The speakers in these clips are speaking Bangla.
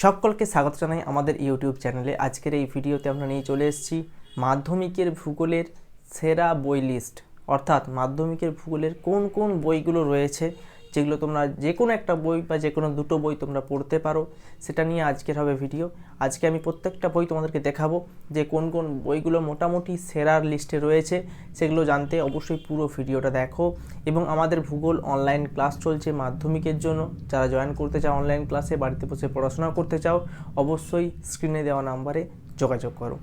সকলকে স্বাগত জানাই আমাদের ইউটিউব চ্যানেলে। আজকের এই ভিডিওতে আমরা নিয়ে চলে এসেছি মাধ্যমিকের ভূগোলের সেরা বই লিস্ট অর্থাৎ মাধ্যমিকের ভূগোলের কোন কোন বইগুলো রয়েছে যেগুলো তোমরা যে কোনো একটা বই বা যে কোনো দুটো বই তোমরা পড়তে পারো, সেটা নিয়ে আজকের হবে ভিডিও। আজকে আমি প্রত্যেকটা বই তোমাদেরকে দেখাবো যে কোন কোন বইগুলো মোটামুটি সেরার লিস্টে রয়েছে, সেগুলো জানতে অবশ্যই পুরো ভিডিওটা দেখো। এবং আমাদের ভূগোল অনলাইন ক্লাস চলছে মাধ্যমিকের জন্য। যারা জয়েন করতে চাও অনলাইন ক্লাসে বাড়িতে বসে পড়াশোনা করতে চাও, অবশ্যই স্ক্রিনে দেওয়া নাম্বারে যোগাযোগ করো।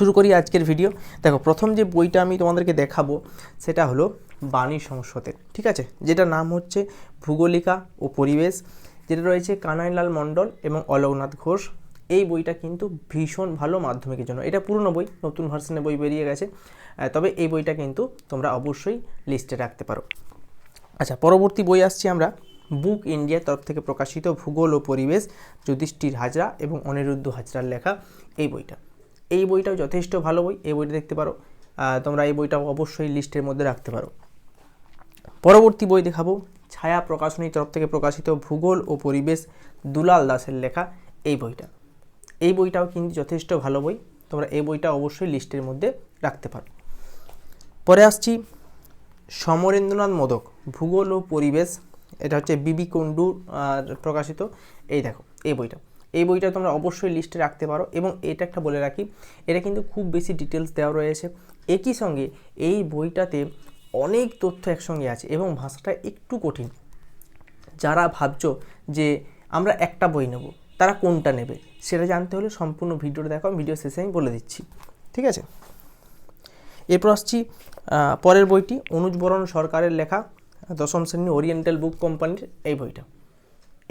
শুরু করি আজকের ভিডিও দেখো, প্রথম যে বইটা আমি তোমাদেরকে দেখাবো, সেটা হলো বাণী সংসদের ঠিক আছে? যেটা নাম হচ্ছে ভূগোলিকা ও পরিবেশ, যেটা রয়েছে কানাইলাল মণ্ডল এবং অলোকনাথ ঘোষ। এই বইটা কিন্তু ভীষণ ভালো মাধ্যমিকের জন্য। এটা পুরনো বই, নতুন ভার্সনে বই বেরিয়ে গেছে। তবে এই বইটা কিন্তু তোমরা অবশ্যই লিস্টে রাখতে পারো। আচ্ছা পরবর্তী বই আসছি আমরা। বুক ইন্ডিয়ার তরফ থেকে প্রকাশিত ভূগোল ও পরিবেশ, যুধিষ্ঠির হাজরা এবং অনিরুদ্ধ হাজরার লেখা এই বইটা। এই বইটাও যথেষ্ট ভালো বই। এই বইটা দেখতে পারো। তোমরা এই বইটা অবশ্যই লিস্টের মধ্যে রাখতে পারো। পরবর্তী বই দেখাবো। ছায়া প্রকাশনীর তরফ থেকে প্রকাশিত ভূগোল ও পরিবেশ দুলাল দাসের লেখা এই বইটা। এই বইটাও কিন্তু যথেষ্ট ভালো বই। তোমরা এই বইটা অবশ্যই লিস্টের মধ্যে রাখতে পারো। পরে আসছি সমরেন্দ্রনাথ মোদক, ভূগোল ও পরিবেশ। এটা হচ্ছে বিবি কুণ্ডু প্রকাশিত। এই দেখো, এই বইটা। এই বইটা তোমরা অবশ্যই লিস্টে রাখতে পারো এবং এটা একটা বলে রাখি, এটা কিন্তু খুব বেশি ডিটেলস দেওয়া রয়েছে। একই সঙ্গে এই বইটাতে অনেক তথ্য একসঙ্গে আছে এবং ভাষাটা একটু কঠিন। যারা ভাবছ যে আমরা একটা বই নেব, তারা কোনটা নেবে, সেটা জানতে হলে সম্পূর্ণ ভিডিওটা দেখো ভিডিও শেষে আমি বলে দিচ্ছি। ঠিক আছে? এরপর আসছি পরের বইটি, অনুজ বরণ সরকারের লেখা, দশম শ্রেণি ওরিয়েন্টাল বুক কোম্পানির এই বইটা।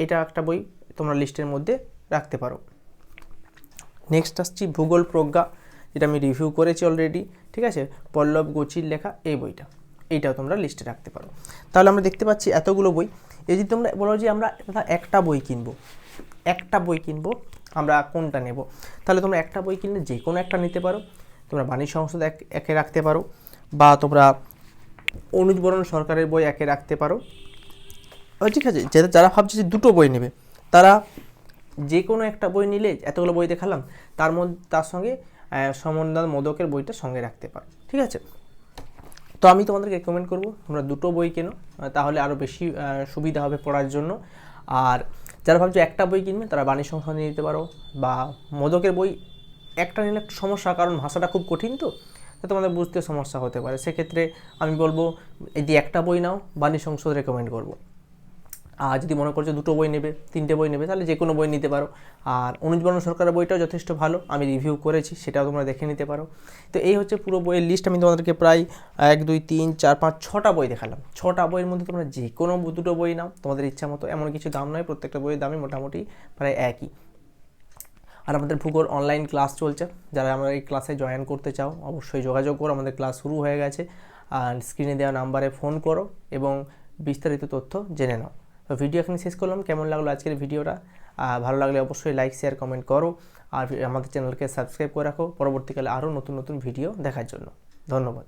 এটা একটা বই তোমরা লিস্টের মধ্যে রাখতে পারো। নেক্সট আসছি ভূগোল প্রজ্ঞা, যেটা আমি রিভিউ করেছি অলরেডি ঠিক আছে? পল্লব গোচির লেখা এই বইটা, এইটাও তোমরা লিস্টে রাখতে পারো। তাহলে আমরা দেখতে পাচ্ছি এতগুলো বই, এই যদি তোমরা বলো যে আমরা একটা বই কিনবো, একটা বই কিনবো, আমরা কোনটা নেব? তাহলে তোমরা একটা বই কিনলে যে কোনো একটা নিতে পারো, তোমরা বাণী সংসদ এক, একে রাখতে পারো, বা তোমরা অনুজ বরণ সরকারের বই একে রাখতে পারো। ঠিক আছে যারা যারা ভাবছে যে দুটো বই নেবে, তারা যে কোনো একটা বই নিলে, এতগুলো বই দেখালাম, তার মধ্যে, তার সঙ্গে সমরনাথ মোদকের বইটা সঙ্গে রাখতে পারো। ঠিক আছে? তো আমি তোমাদেরকে রেকমেন্ড করব, তোমরা দুটো বই কেনো তাহলে আরও বেশি সুবিধা হবে পড়ার জন্য। আর যারা ভাবছ একটা বই কিনবে, তারা বাণী সংসদ নিয়ে নিতে পারো, বা মোদকের বই একটা নিলে একটু সমস্যা, কারণ ভাষাটা খুব কঠিন তো তোমাদের বুঝতে সমস্যা হতে পারে। সেক্ষেত্রে আমি বলব, এই একটা বই নাও, বাণী সংসদ রেকমেন্ড করব। আর যদি মনে করছ দুটো বই নেবে, তিনটে বই নেবে, তাহলে যে কোনো বই নিতে পারো। আর অনুজ বর্ণ সরকারের বইটাও যথেষ্ট ভালো, আমি রিভিউ করেছি, সেটাও তোমরা দেখে নিতে পারো। তো এই হচ্ছে পুরো বইয়ের লিস্ট আমি তোমাদেরকে প্রায় এক, দুই, তিন, চার, পাঁচ, ছটা বই দেখালাম। ছটা বইয়ের মধ্যে তোমরা যে কোনো দুটো বই নাও, তোমাদের ইচ্ছা মতো এমন কিছু দাম নয়, প্রত্যেকটা বইয়ের দামই মোটামুটি প্রায় একই। আর আমাদের ভূগোল অনলাইন ক্লাস চলছে, যারা আমরা এই ক্লাসে জয়েন করতে চাও, অবশ্যই যোগাযোগ করো, আমাদের ক্লাস শুরু হয়ে গেছে। আর স্ক্রিনে দেওয়া নাম্বারে ফোন করো, এবং বিস্তারিত তথ্য জেনে নাও। তো ভিডিও এখানে শেষ করলাম। কেমন লাগল আজকের ভিডিওটা? ভালো লাগলে অবশ্যই লাইক শেয়ার কমেন্ট করো। আর আমাদের চ্যানেলকে সাবস্ক্রাইব করে রাখো। পরবর্তীকালে আরও নতুন নতুন ভিডিও দেখার জন্য। ধন্যবাদ।